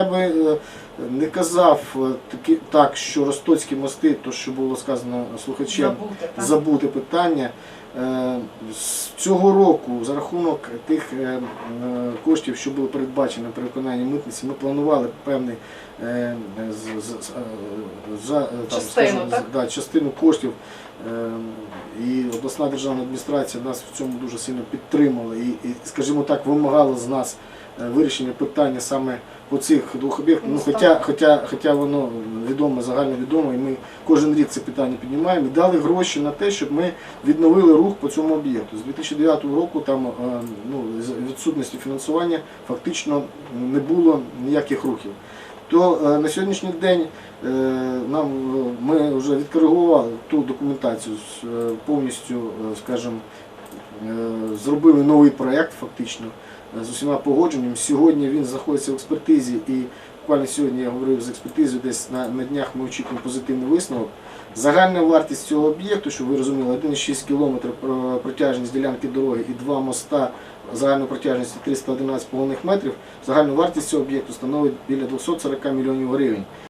Я би е, не казав е, таки, так, що Ростоцькі мости, то що було сказано слухачем, Забути, питання. Е, З цього року за рахунок тих коштів, що були передбачені при виконанні митниці, ми планували певний е, за там, Частину, скажімо, да, частину коштів. І обласна державна адміністрація нас в цьому дуже сильно підтримала і, скажімо так, вимагала з нас вирішення питання саме по цих двох об'єктах. Ну, Ну, хоча, хоча, хоча воно відомо, загально відомо, і ми кожен рік це питання піднімаємо. І дали гроші на те, щоб ми відновили рух по цьому об'єкту. З 2009 року там е, ну, з відсутності фінансування фактично не було ніяких рухів. То е, на сьогоднішній день е, нам е, ми вже відкоригували ту документацію е, повністю, е, скажімо, е, зробили новий проєкт фактично е, з усіма погодженнями. Сьогодні він знаходиться в експертизі і буквально сьогодні я говорив з експертизою, десь на, на днях ми очікуємо позитивний висновок. Загальна вартість цього об'єкту, щоб ви розуміли, 1,6 км протяжність ділянки дороги і два моста загальною протяжністю 311,5 метрів. Загальну вартість цього об'єкту становить біля 240 мільйонів гривень.